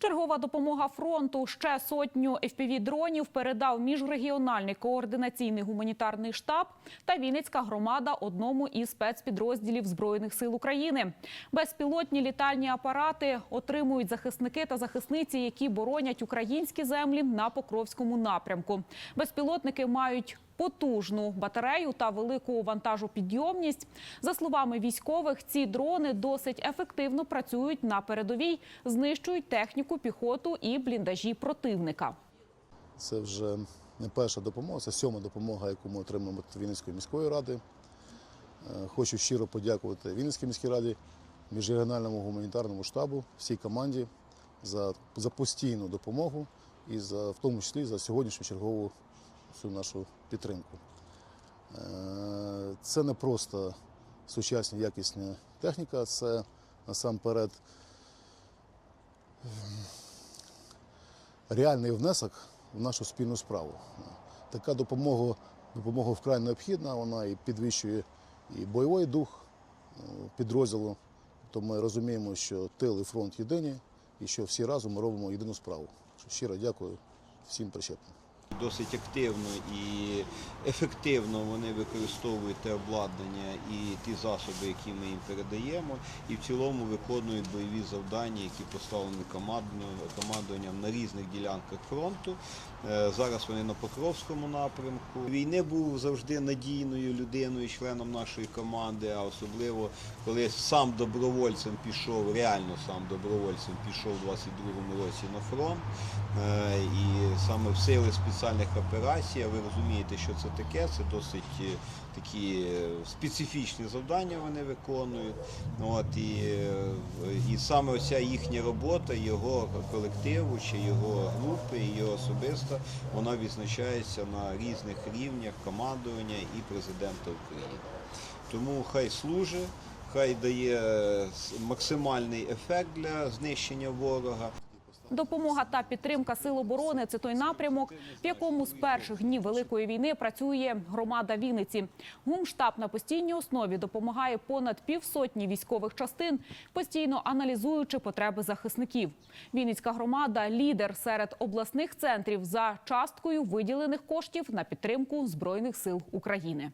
Чергова допомога фронту ще сотню fpv дронів передав міжрегіональний координаційний гуманітарний штаб та Вінницька громада одному із спецпідрозділів збройних сил України. Безпілотні літальні апарати отримують захисники та захисниці, які боронять українські землі на Покровському напрямку. Безпілотники мають потужну батарею та велику вантажопідйомність. За словами військових, ці дрони досить ефективно працюють на передовій, знищують техніку, піхоту і бліндажі противника. Це вже не перша допомога, це сьома допомога, яку ми отримуємо від Вінницької міської ради. Е, Хочу щиро подякувати Вінницькій міській раді, міжрегіональному гуманітарному штабу, всій команді за, за постійну допомогу і за, в тому числі за сьогоднішню чергову всю нашу підтримку. Е, Це не просто сучасна якісна техніка, це насамперед реальний внесок в нашу спільну справу. Така допомога, допомога вкрай необхідна, вона і підвищує і бойовий дух е, підрозділу. То ми розуміємо, що тил і фронт єдині, і що всі разом ми робимо єдину справу. Щиро дякую всім причетним. Досить активно і ефективно вони використовують те обладнання і ті засоби, які ми їм передаємо, і в цілому виконують бойові завдання, які поставлені командуванням на різних ділянках фронту. Е, Зараз вони на Покровському напрямку. Війни був завжди надійною людиною, членом нашої команди, а особливо коли сам добровольцем пішов, реально сам добровольцем пішов у 22-му році на фронт. Е, І саме в сили спеціальних операцій, ви розумієте, що це таке, це досить е, такі е, специфічні завдання вони виконують. От, і, е, і саме оця їхня робота, його колективу чи його групи, і його особисто, вона відзначається на різних рівнях командування і президента України. Тому хай служить, хай дає максимальний ефект для знищення ворога. Допомога та підтримка сил оборони це той напрямок, в якому з перших днів великої війни працює громада Вінниці. Гумштаб на постійній основі допомагає понад півсотні військових частин, постійно аналізуючи потреби захисників. Вінницька громада лідер серед обласних центрів за часткою виділених коштів на підтримку збройних сил України.